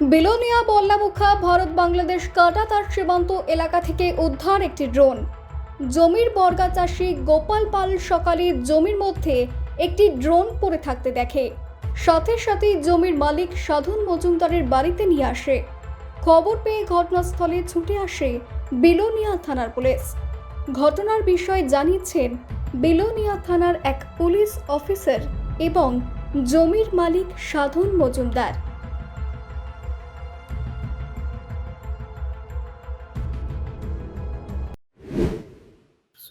বিলোনিয়া বল্লামুখা ভারত বাংলাদেশ কাটা তার সীমান্ত এলাকা থেকে উদ্ধার একটি ড্রোন। জমির বর্গা চাষি গোপাল পাল সকালে জমির মধ্যে একটি ড্রোন পড়ে থাকতে দেখে। সাথে সাথেই জমির মালিক সাধন মজুমদারের বাড়িতে নিয়ে আসে। খবর পেয়ে ঘটনাস্থলে ছুটে আসে বিলোনিয়া থানার পুলিশ। ঘটনার বিষয়ে জানিয়েছেন, বিলোনিয়া থানার এক পুলিশ অফিসার এবং জমির মালিক সাধন মজুমদার।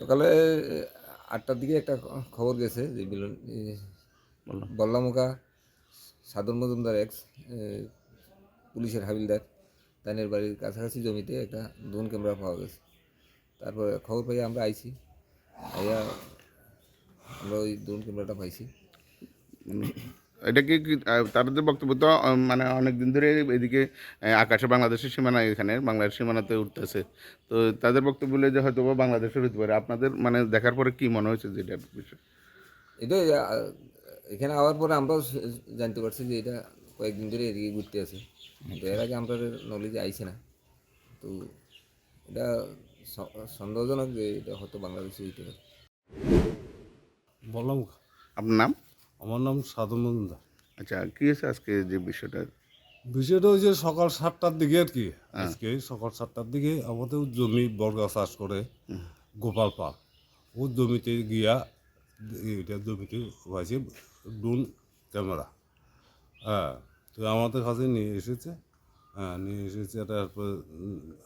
সকালে, আটটার দিকে একটা খবর গেছে যে বিলন বল্লামুখা সাদর মজুমদার এক্স পুলিশের হাবিলদার, তাইনের বাড়ির কাছাকাছি জমিতে একটা ড্রোন ক্যামেরা পাওয়া গেছে। তারপরে খবর পাই আমরা আইছি। আইয়া আমরা ওই ড্রোন ক্যামেরাটা পাইছি। এটা কি তাদের বক্তব্য তো মানে অনেক দিন ধরে এদিকে আকাশে বাংলাদেশের সীমানা এখানে বাংলাদেশ সীমানাতে উঠতেছে। তো তাদের বক্তব্য বলে যে হয়তো বা বাংলাদেশের হতে পারে। আপনাদের মানে দেখার পরে কি মনে হয়েছে যে এটার বিষয়? এটা এখানে আওয়ার পরে আমরাও জানতে পারছি যে এটা কয়েকদিন ধরে এদিকে ঘুরতে আছে। তো এর আগে আমরা নলেজে আইছে না। তো এটা সন্দেহজনক যে এটা হয়তো বাংলাদেশে হইতে পারে। বললাম। আপনার নাম? আমার নাম সাধু মজুমদার। আচ্ছা কি হয়েছে আজকে যে বিষয়টা? বিষয়টা হচ্ছে সকাল সাতটার দিকে আর কি। আজকে সকাল সাতটার দিকে আমাদের জমি বর্গা চাষ করে গোপাল পাল ও জমিতে গিয়া এটা জমিতে হয়েছে ড্রোন ক্যামেরা। হ্যাঁ তো আমাদের কাছে নিয়ে এসেছে। হ্যাঁ নিয়ে এসেছে তারপর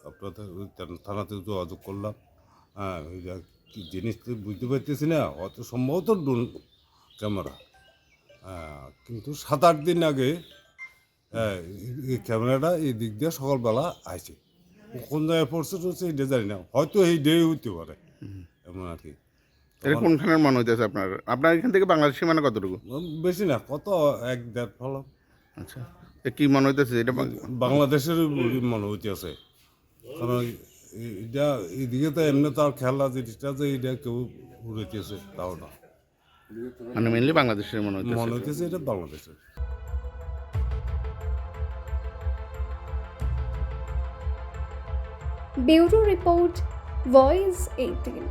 আপনাদের ওই থানা- থানাতে যোগাযোগ করলাম। হ্যাঁ এটা কি জিনিস তো বুঝতে পারতেছি না। অত সম্ভবত ড্রোন ক্যামেরা। হ্যাঁ, কিন্তু সাত আট দিন আগে এই- ক্যামেরাটা এই দিক দিয়ে সকালবেলা আইছে। কোন জায়গায় পড়ছে টড়ছে এটা জানি না। হয়তো এই ডে হইতে পারে। এমন আর কি। এটা কোনখানের মনে হইতেছে আপনার? আপনার এখান থেকে বাংলাদেশ সীমানা কতটুকু? বেশি না কত? এক দেড় ফলম আচ্ছা। কি মনে হইতেছে এটা বাংলাদেশের মনে হইতেছে কারণ এটা এদিকে তো এমনি তো আর খেলা জিনিসটা যে এটা কেউ উড়েতেছে তাও না। মানে মেনলি বাংলাদেশের মনে হচ্ছে মনে হচ্ছে এটা বাংলাদেশের। Bureau report voice eighteen.